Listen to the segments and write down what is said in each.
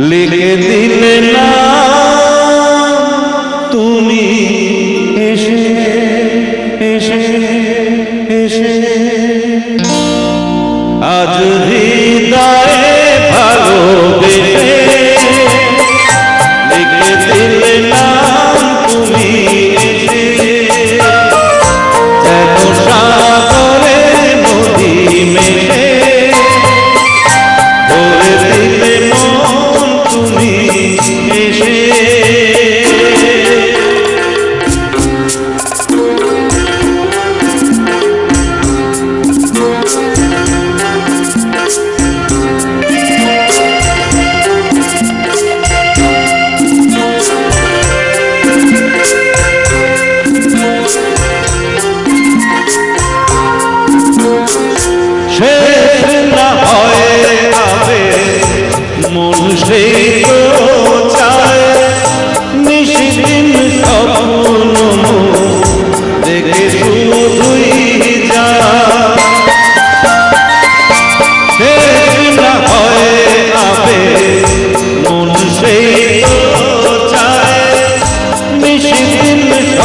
লিখে দিলে না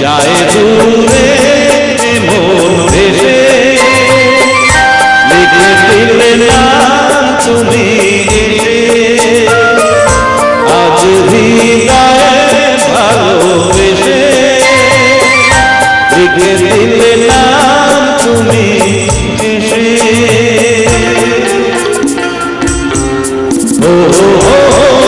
যায় দূরে মন ভেসে লিখে দিলে না তুমি আজ হৃদয় ভালোবেসে লিখে দিলে না তুমি এসে ও